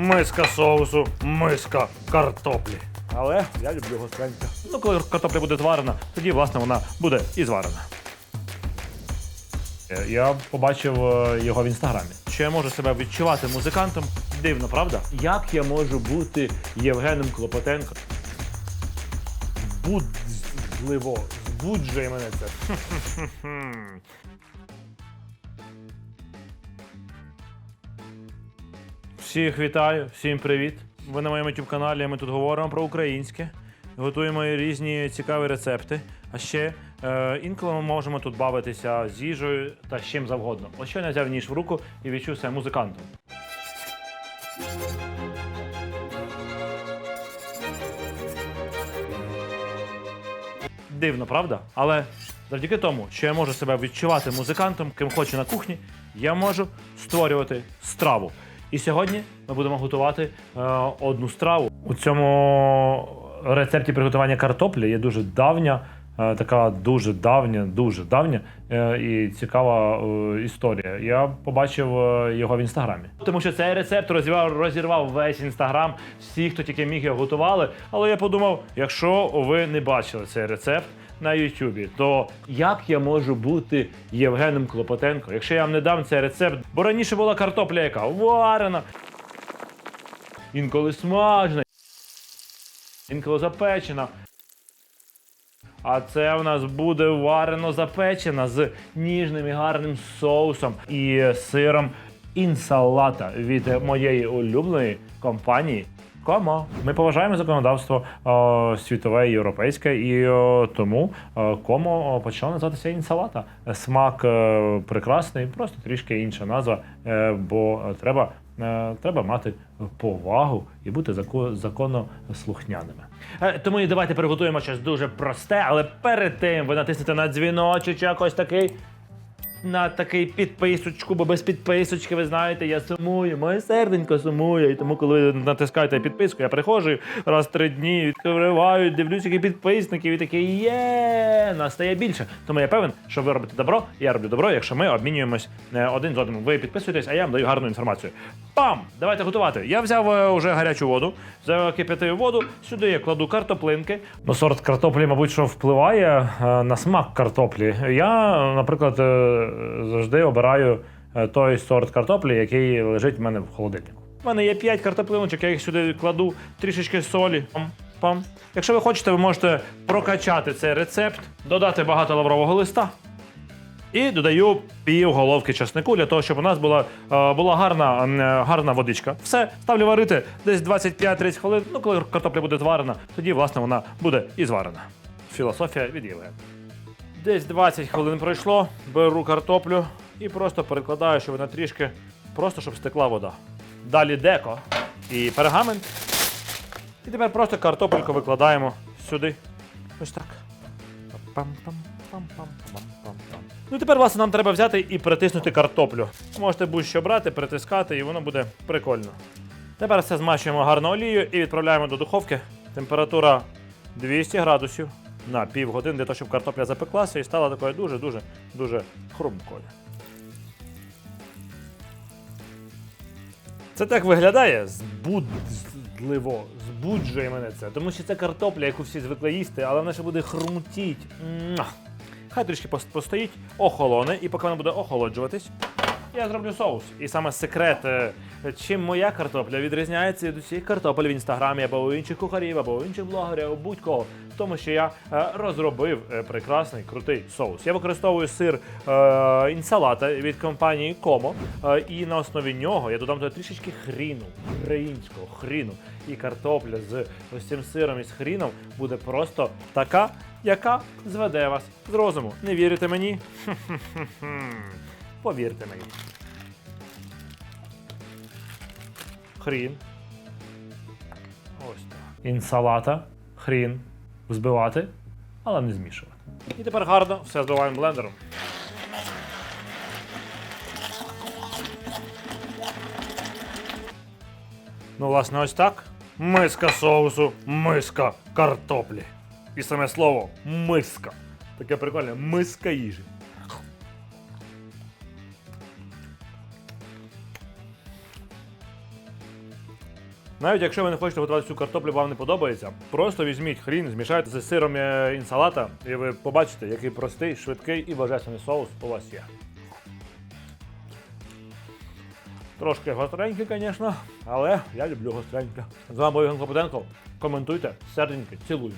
Миска соусу, миска картоплі. Але я люблю гостреньке. Ну, коли картопля буде зварена, тоді, власне, вона буде і зварена. Е, Я побачив е, його в інстаграмі. Чи я можу себе відчувати музикантом? Дивно, правда? Як я можу бути Євгеном Клопотенко? Будливо, збуджує мене це. Всіх вітаю, всім привіт. Ви на моєму youtube каналі. Ми тут говоримо про українське, готуємо різні цікаві рецепти. А ще е, інколи ми можемо тут бавитися з їжею та з чим завгодно. Ось що я взяв ніж в руку і відчув себе музикантом. Дивно, правда? Але завдяки тому, що я можу себе відчувати музикантом, ким хочу на кухні, я можу створювати страву. І сьогодні ми будемо готувати е, одну страву. У цьому рецепті приготування картоплі є дуже давня, е, така дуже давня, дуже давня е, і цікава історія. Я побачив його в інстаграмі. Тому що цей рецепт розірвав, розірвав весь інстаграм, всі, хто тільки міг його готували. Але я подумав, якщо ви не бачили цей рецепт. На Ютубі, то як я можу бути Євгеном Клопотенко, якщо я вам не дам цей рецепт? Бо раніше була картопля, яка варена, інколи смажена, інколи запечена. А це в нас буде варено запечена з ніжним і гарним соусом і сиром інсалата від моєї улюбленої компанії. Комо. Ми поважаємо законодавство е, світове європейське, і е, тому е, комо почало називатися інсалата. Смак е, прекрасний, просто трішки інша назва, е, бо треба, е, треба мати повагу і бути зако- законно слухняними. Е, Тому і давайте приготуємо щось дуже просте, але перед тим ви натиснете на дзвіночок якось такий. На такий підписочку, бо без підписочки, ви знаєте, я сумую, моє серденько сумує. І тому, коли ви натискаєте підписку, я приходжу раз в три дні, відкриваю, дивлюся, які підписників, і такий є, нас стає більше. Тому я певен, що ви робите добро, я роблю добро, якщо ми обмінюємось е, один з одним. Ви підписуєтесь, а я вам даю гарну інформацію. Пам! Давайте готувати. Я взяв е, уже гарячу воду, закип'ятив воду. Сюди я кладу картоплинки. Ну, сорт картоплі, мабуть, що впливає е, на смак картоплі. Я, наприклад, завжди обираю е, той сорт картоплі, який лежить в мене в холодильнику. У мене є 5 картоплиночок, я їх сюди кладу, трішечки солі. Пам. Якщо ви хочете, ви можете прокачати цей рецепт, додати багато лаврового листа. І додаю пів головки часнику для того, щоб у нас була, е, була гарна, е, гарна водичка. Все, ставлю варити десь 25-30 хвилин. Ну, коли картопля буде зварена, тоді, власне, вона буде і зварена. Філософія від Євгена. Десь 20 хвилин пройшло, беру картоплю і просто перекладаю, щоб вона трішки, просто щоб стекла вода. Далі деко і пергамент. І тепер просто картопельку викладаємо сюди. Ось так. Ну тепер, власне, нам треба взяти і притиснути картоплю. Можете будь-що брати, притискати, і воно буде прикольно. Тепер все змащуємо гарно олією і відправляємо до духовки. Температура 200 градусів на півгодини, для того, щоб картопля запеклася і стала такою дуже-дуже дуже хрумкою. Це так виглядає збудливо, збуджує мене це. Тому що це картопля, яку всі звикли їсти, але вона ще буде хрумтіть. Хай трішки постоїть, охолоне, і поки вона буде охолоджуватись, я зроблю соус. І саме секрет, е, чим моя картопля відрізняється від усіх картопель в інстаграмі або у інших кухарів, або у інших блогерів, або будь-кого. Тому, що я е, розробив е, прекрасний крутий соус. Я використовую сир е, інсалата від компанії Como, е, і на основі нього я додам туди трішечки хріну, українського хріну. І картопля з ось цим сиром і з хріном буде просто така, яка зведе вас з розуму. Не вірите мені? Хм-хм-хм. Повірте мені. Хрін. Ось так. Інсалата, хрін. Взбивати, але не змішувати. І тепер гарно все збиваємо блендером. Ну, власне, ось так. Миска соусу, миска картоплі. І саме слово миска. Таке прикольне миска їжі. Навіть якщо ви не хочете готувати цю картоплю, вам не подобається, просто візьміть хрін, змішайте з сиром е, інсалата, і ви побачите, який простий, швидкий і божественний соус у вас є. Трошки гостренький, звісно, але я люблю гостреньке. З вами був Євген Клопотенко. Коментуйте, серденьки, цілую.